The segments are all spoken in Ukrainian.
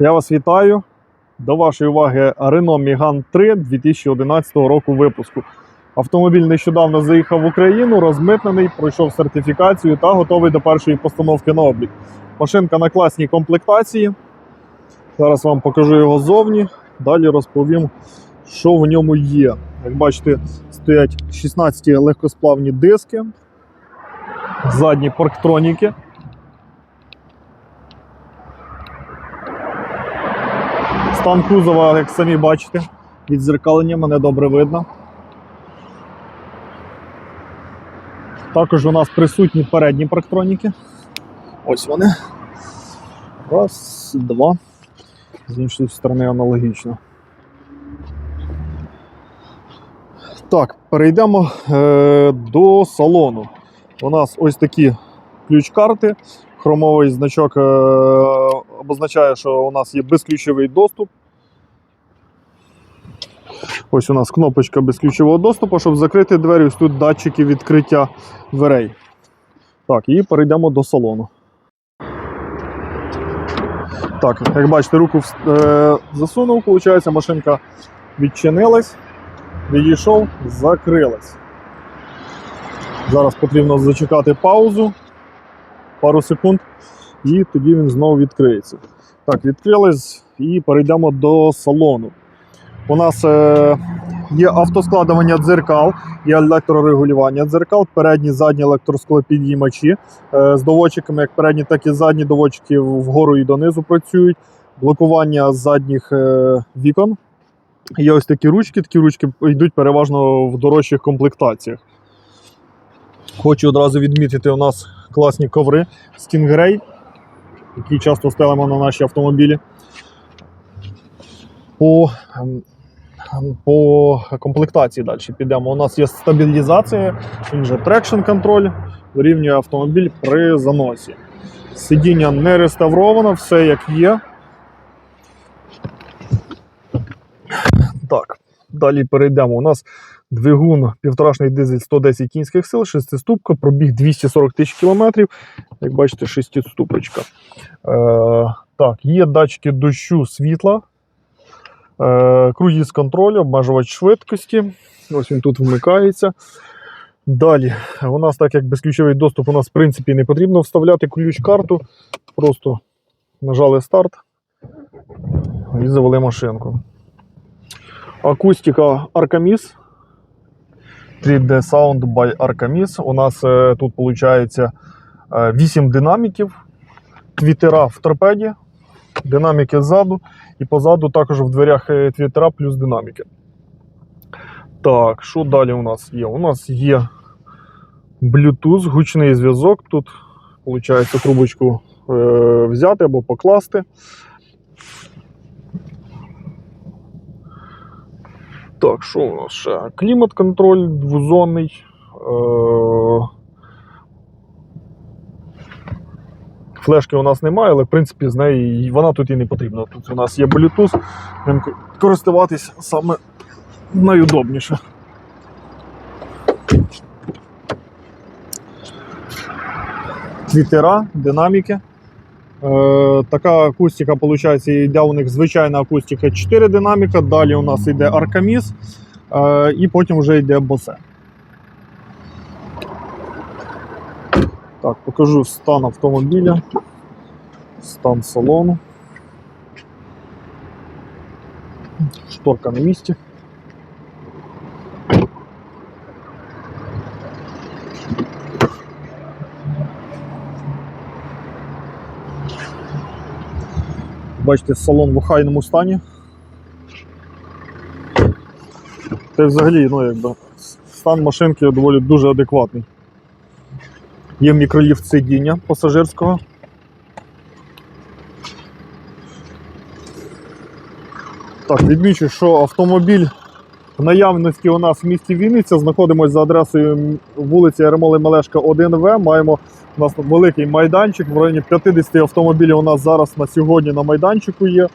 Я вас вітаю. До вашої уваги Renault Megane 3 2011 року випуску. Автомобіль нещодавно заїхав в Україну, розмитнений, пройшов сертифікацію та готовий до першої постановки на облік. Машинка на класній комплектації. Зараз вам покажу його ззовні. Далі розповім, що в ньому є. Як бачите, стоять 16 легкосплавні диски, задні парктроніки. Стан кузова, як самі бачите, відзеркалення мене добре видно. Також у нас присутні передні парктроніки. Ось вони. Раз, два. З іншої сторони аналогічно. Так, перейдемо е, до салону. У нас ось такі ключ-карти. Хромовий значок е, обозначає, що у нас є безключовий доступ. Ось у нас кнопочка безключового доступу, щоб закрити двері. Ось тут датчики відкриття дверей. Так, і перейдемо до салону. Так, як бачите, руку е, засунув, виходить, машинка відчинилась, відійшов, закрилась. Зараз потрібно зачекати паузу, пару секунд, і тоді він знову відкриється. Так, відкрилась і перейдемо до салону. У нас е, є автоскладування дзеркал, є електрорегулювання дзеркал, передні, задні електросклопідіймачі е, з доводчиками, як передні, так і задні доводчики вгору і донизу працюють. Блокування задніх е, вікон. Є ось такі ручки. Такі ручки йдуть переважно в дорожчих комплектаціях. Хочу одразу відмітити, у нас класні коври Stingray, які часто стелимо на наші автомобілі. По, ем, по комплектації далі підемо. У нас є стабілізація, він же трекшн контроль, вирівнює автомобіль при заносі. Сидіння не реставровано, все як є. Так, далі перейдемо. У нас двигун півторашний дизель 110 кінських сил, шестиступка, пробіг 240 тисяч кілометрів. Як бачите, шестиступочка. Е, так, є датчики дощу світла. Е, круїз контроль, обмежувач швидкості. Ось він тут вмикається. Далі, у нас, так як безключовий доступ, у нас в принципі не потрібно вставляти ключ-карту. Просто нажали старт і завели машинку. Акустика Arcamis. 3D Sound by Arcamis. У нас е, тут виходить 8 динаміків, твітера в торпеді, динаміки ззаду, і позаду також в дверях е, твітера плюс динаміки. Так, що далі у нас є? У нас є Bluetooth, гучний зв'язок. Тут, виходить, трубочку е, взяти або покласти. Так, що у нас ще? Клімат-контроль двозонний. Е, Флешки у нас немає, але в принципі з неї вона тут і не потрібна. Тут у нас є Bluetooth, користуватись саме найудобніше. Твітера, динаміки. Е, така акустика, виходить, йде у них звичайна акустика 4 динаміка, далі у нас йде Arcamis, е, і потім вже йде Bose. Так, покажу стан автомобіля, стан салону. Шторка на місці. Бачите, салон в охайному стані. Та взагалі, ну якби, стан машинки доволі дуже адекватний. Є мікроліфт сидіння пасажирського. Так, відмічу, що автомобіль в наявності у нас в місті Вінниця. Знаходимося за адресою вулиці Ермоли Мелешка 1В. Маємо у нас великий майданчик. В районі 50 автомобілів у нас зараз на сьогодні на майданчику є.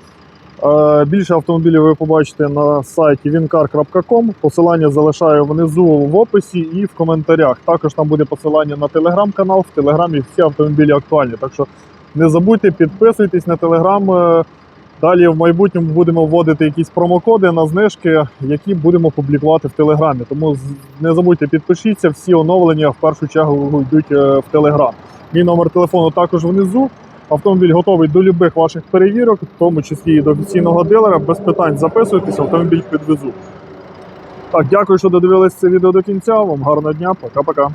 Е, Більше автомобілів ви побачите на сайті wincar.com. Посилання залишаю внизу в описі і в коментарях. Також там буде посилання на телеграм-канал. В телеграмі всі автомобілі актуальні. Так що не забудьте, підписуйтесь на телеграм. Далі в майбутньому будемо вводити якісь промокоди на знижки, які будемо публікувати в Телеграмі. Тому не забудьте підпишіться, всі оновлення в першу чергу йдуть е, в Телеграм. Мій номер телефону також внизу. Автомобіль готовий до любих ваших перевірок, в тому числі і до офіційного дилера. Без питань записуйтесь, автомобіль підвезу. Так, дякую, що додивились це відео до кінця. Вам гарного дня, пока-пока.